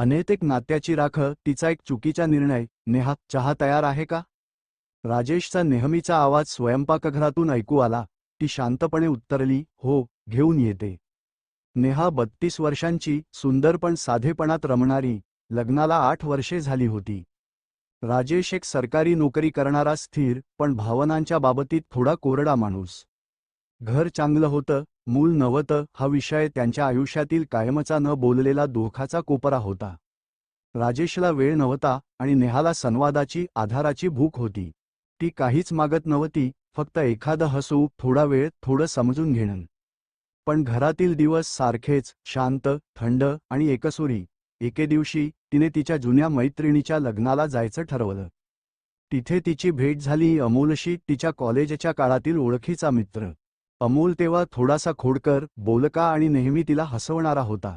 अनैतिक नात्याची राख तिचा एक चुकीचा निर्णय नेहा चहा तयार आहे का? राजेशचा नेहमीचा आवाज स्वयंपाकघरातून ऐकू आला. ती शांतपणे उत्तरली हो घेऊन येते. नेहा बत्तीस वर्षांची सुंदर पण साधेपणात रमणारी लग्नाला आठ वर्षे झाली होती. राजेश एक सरकारी नोकरी करणारा स्थिर पण भावनांच्या बाबतीत थोडा कोरडा माणूस. घर चांगलं होतं मूल नव्हतं हा विषय त्यांच्या आयुष्यातील कायमचा न बोललेला दोखाचा कोपरा होता. राजेशला वेळ नव्हता आणि नेहाला संवादाची आधाराची भूक होती. ती काहीच मागत नव्हती फक्त एखादं हसू थोडा वेळ थोडं समजून घेणं. पण घरातील दिवस सारखेच शांत थंड आणि एकसुरी. एके दिवशी तिने तिच्या जुन्या मैत्रिणीच्या लग्नाला जायचं ठरवलं. तिथे तिची भेट झाली अमोलशी तिच्या कॉलेजच्या काळातील ओळखीचा मित्र. अमोल तेव्हा थोडासा खोडकर बोलका आणि नेहमी तिला हसवणारा होता.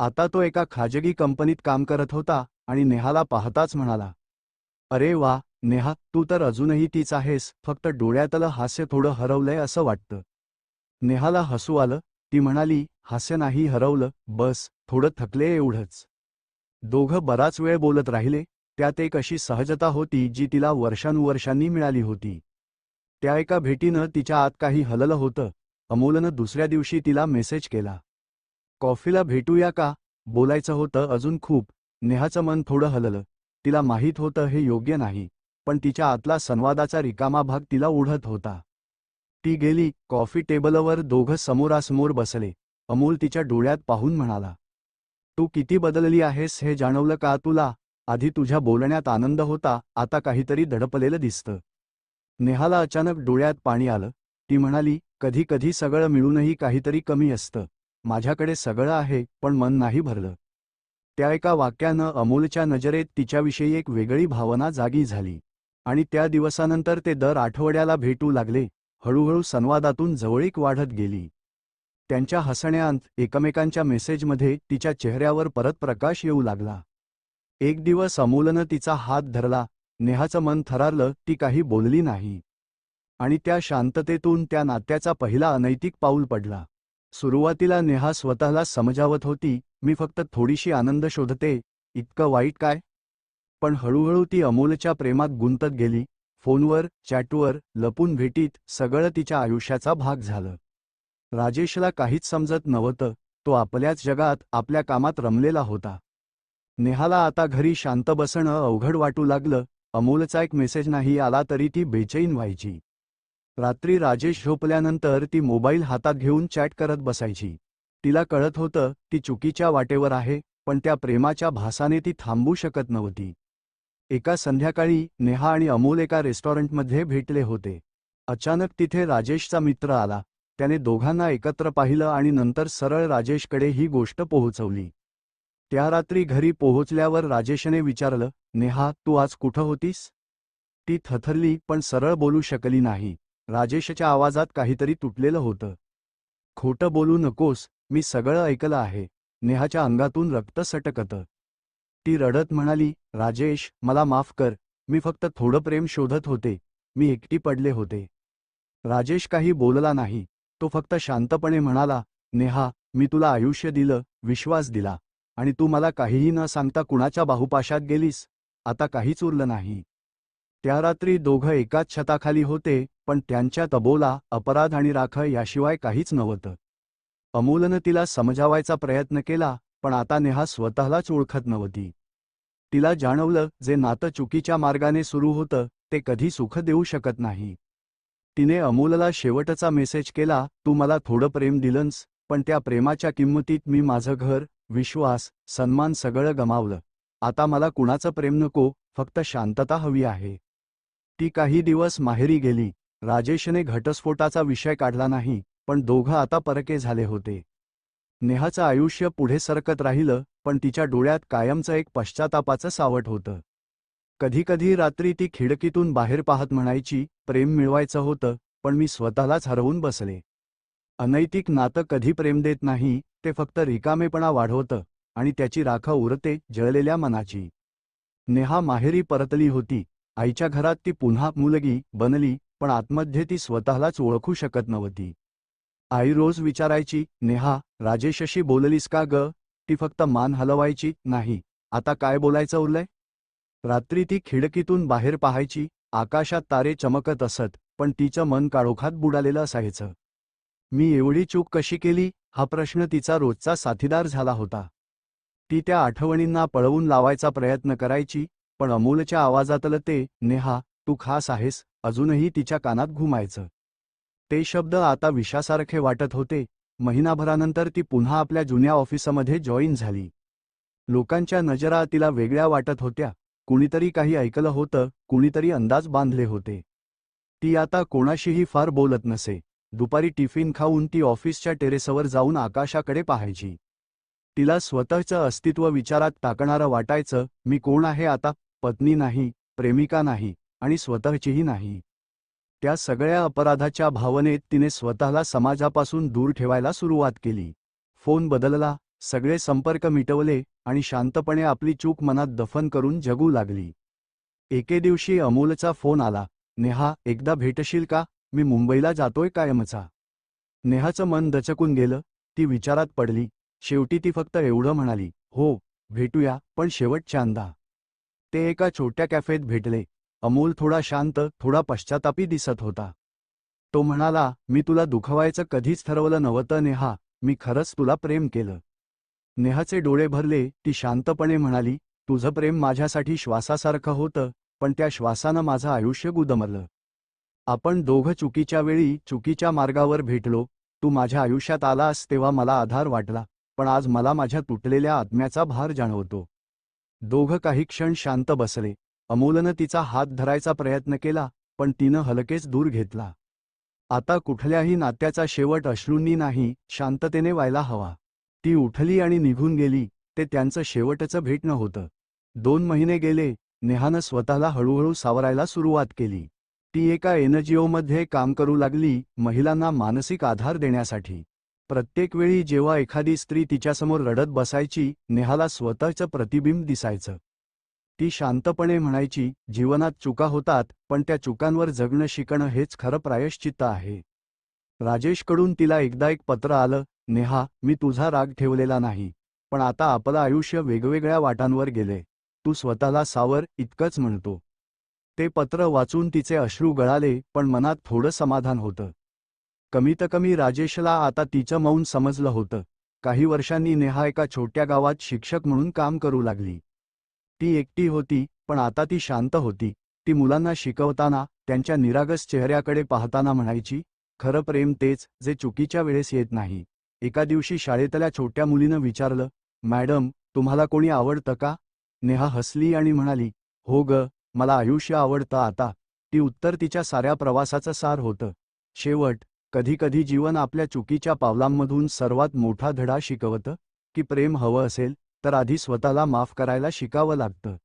आता तो एका खाजगी कंपनीत काम करत होता आणि नेहाला पाहताच म्हणाला अरे वा नेहा तू तर अजूनही तीच आहेस फक्त डोळ्यातलं हास्य थोडं हरवलंय असं वाटतं. नेहाला हसू आलं ती म्हणाली हास्य नाही हरवलं बस थोडं थकले एवढंच. दोघं बराच वेळ बोलत राहिले त्यात एक अशी सहजता होती जी तिला वर्षानुवर्षांनी मिळाली होती. त्या एका भेटीनं तिच्या आत काही हललं होतं. अमोलनं दुसऱ्या दिवशी तिला मेसेज केला. कॉफीला भेटूया का? बोलायचं होतं अजून खूप. नेहाचं मन थोडं हललं. तिला माहीत होतं हे योग्य नाही. पण तिच्या आतला संवादाचा रिकामा भाग तिला ओढत होता. ती गेली कॉफी टेबलवर दोघं समोरासमोर बसले. अमोल तिच्या डोळ्यात पाहून म्हणाला तू किती बदलली आहेस हे जाणवलं का तुला? आधी तुझ्या बोलण्यात आनंद होता आता काहीतरी दडपलेलं दिसतं. नेहाला अचानक डोळ्यात पाणी आलं. ती म्हणाली कधी कधी सगळं मिळूनही काहीतरी कमी असतं. माझ्याकडे सगळं आहे पण मन नाही भरलं. त्या एका वाक्यानं अमोलच्या नजरेत तिच्याविषयी एक वेगळी भावना जागी झाली. आणि त्या दिवसानंतर ते दर आठवड्याला भेटू लागले. हळूहळू संवादातून जवळीक वाढत गेली. त्यांच्या हसण्यांत एकमेकांच्या मेसेजमध्ये तिच्या चेहऱ्यावर परत प्रकाश येऊ लागला. एक दिवस अमोलनं तिचा हात धरला नेहाचं मन थरारलं ती काही बोलली नाही. आणि त्या शांततेतून त्या नात्याचा पहिला अनैतिक पाऊल पडला. सुरुवातीला नेहा स्वतःला समजावत होती मी फक्त थोडीशी आनंद शोधते इतकं वाईट काय? पण हळूहळू ती अमोलच्या प्रेमात गुंतत गेली फोनवर चॅटवर लपून भेटीत सगळं तिच्या आयुष्याचा भाग झालं. राजेशला काहीच समजत नव्हतं तो आपल्याच जगात आपल्या कामात रमलेला होता. नेहाला आता घरी शांत बसणं अवघड वाटू लागलं अमोलचा एक मेसेज नाही आला तरी ती बेचैन व्हायची. रात्री राजेश झोपल्यानंतर ती मोबाईल हातात घेऊन चॅट करत बसायची. तिला कळत होतं ती चुकीच्या वाटेवर आहे पण त्या प्रेमाच्या भासाने ती थांबू शकत नव्हती. एका संध्याकाळी नेहा आणि अमोल एका रेस्टॉरंटमध्ये भेटले होते. अचानक तिथे राजेशचा मित्र आला. त्याने दोघांना एकत्र पाहिलं आणि नंतर सरळ राजेशकडे ही गोष्ट पोहोचवली. त्या रात्री घरी पोहोचल्यावर राजेशने विचारलं नेहा तू आज कुठं होतीस? ती थथरली पण सरळ बोलू शकली नाही. राजेशच्या आवाजात काहीतरी तुटलेलं होतं. खोटं बोलू नकोस मी सगळं ऐकलं आहे. नेहाच्या अंगातून रक्त सटकतं. ती रडत म्हणाली राजेश मला माफ कर. मी फक्त थोडं प्रेम शोधत होते. मी एकटी पडले होते. राजेश काही बोलला नाही. तो फक्त शांतपणे म्हणाला नेहा मी तुला आयुष्य दिलं विश्वास दिला. आणि तू मला काहीही न सांगता कुणाच्या बाहुपाशात गेलीस आता काहीच उरलं नाही. त्या रात्री दोघं एकाच छताखाली होते पण त्यांच्या तबोला अपराध आणि राख याशिवाय काहीच नव्हतं. अमोलनं तिला समजावायचा प्रयत्न केला पण आता नेहा स्वतःलाच ओळखत नव्हती. तिला जाणवलं जे नातं चुकीच्या मार्गाने सुरू होतं ते कधी सुख देऊ शकत नाही. तिने अमोलला शेवटचा मेसेज केला तू मला थोडं प्रेम दिलंस पण त्या प्रेमाच्या किंमतीत मी माझं घर विश्वास सन्मान सगळं गमावलं. आता मला कुणाचं प्रेम नको फक्त शांतता हवी आहे. ती काही दिवस माहेरी गेली. राजेशने घटस्फोटाचा विषय काढला नाही पण दोघं आता परके झाले होते. नेहाचं आयुष्य पुढे सरकत राहिलं पण तिच्या डोळ्यात कायमचं एक पश्चातापाचं सावट होतं. कधीकधी रात्री ती खिडकीतून बाहेर पाहत म्हणायची प्रेम मिळवायचं होतं पण मी स्वतःलाच हरवून बसले. अनैतिक नातं कधी प्रेम देत नाही ते फक्त रिकामेपणा वाढवतं आणि त्याची राख उरते जळलेल्या मनाची. नेहा माहेरी परतली होती. आईच्या घरात ती पुन्हा मुलगी बनली पण आतमध्ये ती स्वतःलाच ओळखू शकत नव्हती. आई रोज विचारायची नेहा राजेशशी बोललीस का ग ती फक्त मान हलवायची नाही आता काय बोलायचं उरलंय रात्री ती खिडकीतून बाहेर पाहायची आकाशात तारे चमकत असत पण तिचं मन काळोखात बुडालेलं असायचं. मी एवढी चूक कशी केली? हा प्रश्न तिचा रोजचा साथीदार झाला होता. ती त्या आठवणींना पळवून लावायचा प्रयत्न करायची पण अमोलच्या आवाजातलं ते नेहा तू खास आहेस अजूनही तिच्या कानात घुमायचं. ते शब्द आता विषासारखे वाटत होते. महिनाभरानंतर ती पुन्हा आपल्या जुन्या ऑफिसमध्ये जॉईन झाली. लोकांच्या नजरा तिला वेगळ्या वाटत होत्या. कुणीतरी काही ऐकलं होतं कुणीतरी अंदाज बांधले होते. ती आता कोणाशीही फार बोलत नसे. दुपारी टिफिन खाऊन ती ऑफिसच्या टेरेसवर जाऊन आकाशाकडे पाहायची. तिला स्वतःचं अस्तित्व विचारात टाकणारं वाटायचं मी कोण आहे आता? पत्नी नाही प्रेमिका नाही आणि स्वतःचीही नाही. त्या सगळ्या अपराधाच्या भावनेत तिने स्वतःला समाजापासून दूर ठेवायला सुरुवात केली. फोन बदलला सगळे संपर्क मिटवले आणि शांतपणे आपली चूक मनात दफन करून जगू लागली. एके दिवशी अमोलचा फोन आला नेहा एकदा भेटशील का? मी मुंबईला जातोय कायमचा. नेहाचं मन दचकून गेलं ती विचारात पडली. शेवटी ती फक्त एवढं म्हणाली हो भेटूया पण शेवटच्यांदा ते एका छोट्या कॅफेत भेटले. अमोल थोडा शांत थोडा पश्चातापी दिसत होता. तो म्हणाला मी तुला दुखवायचं कधीच ठरवलं नव्हतं नेहा. मी खरंच तुला प्रेम केलं. नेहाचे डोळे भरले ती शांतपणे म्हणाली तुझं प्रेम माझ्यासाठी श्वासासारखं होतं पण त्या श्वासानं माझं आयुष्य गुदमरलं. आपण दोघं चुकीच्या वेळी चुकीच्या मार्गावर भेटलो तू माझ्या आयुष्यात आलास तेव्हा मला आधार वाटला पण आज मला माझ्या तुटलेल्या आत्म्याचा भार जाणवतो. दोघं काही क्षण शांत बसले. अमोलनं तिचा हात धरायचा प्रयत्न केला पण तिनं हलकेच दूर घेतला. आता कुठल्याही नात्याचा शेवट अश्रूंनी नाही शांततेने व्हायला हवा. ती उठली आणि निघून गेली ते त्यांचं शेवटचं भेटणं होतं. दोन महिने गेले नेहानं स्वतःला हळूहळू सावरायला सुरुवात केली. ती एका एनजीओमध्ये काम करू लागली महिलांना मानसिक आधार देण्यासाठी. प्रत्येक वेळी जेव्हा एखादी स्त्री तिच्यासमोर रडत बसायची नेहाला स्वतःचं प्रतिबिंब दिसायचं. ती शांतपणे म्हणायची जीवनात चुका होतात पण त्या चुकांवर जगणं शिकणं हेच खरं प्रायश्चित्त आहे. राजेशकडून तिला एकदा एक पत्र आलं नेहा मी तुझा राग ठेवलेला नाही पण आता आपलं आयुष्य वेगवेगळ्या वाटांवर गेले. तू स्वतःला सावर इतकंच म्हणतो. ते पत्र वाचून तिचे अश्रू गळाले पण मनात थोडं समाधान होतं. कमीत कमी राजेशला आता तिचं मौन समजलं होतं. काही वर्षांनी नेहा एका छोट्या गावात शिक्षक म्हणून काम करू लागली. ती एकटी होती पण आता ती शांत होती. ती मुलांना शिकवताना त्यांच्या निरागस चेहऱ्याकडे पाहताना म्हणायची खरं प्रेम तेच जे चुकीच्या वेळेस येत नाही. एका दिवशी शाळेतल्या छोट्या मुलीनं विचारलं मॅडम तुम्हाला कोणी आवडतं का? नेहा हसली आणि म्हणाली हो ग मला आयुष्य आवडतं आता. ती उत्तर तिच्या साऱ्या प्रवासाचं सार होतं. शेवट कधीकधी जीवन आपल्या चुकीच्या पावलांमधून सर्वात मोठा धडा शिकवतं. की प्रेम हवं असेल तर आधी स्वतःला माफ करायला शिकावं लागतं.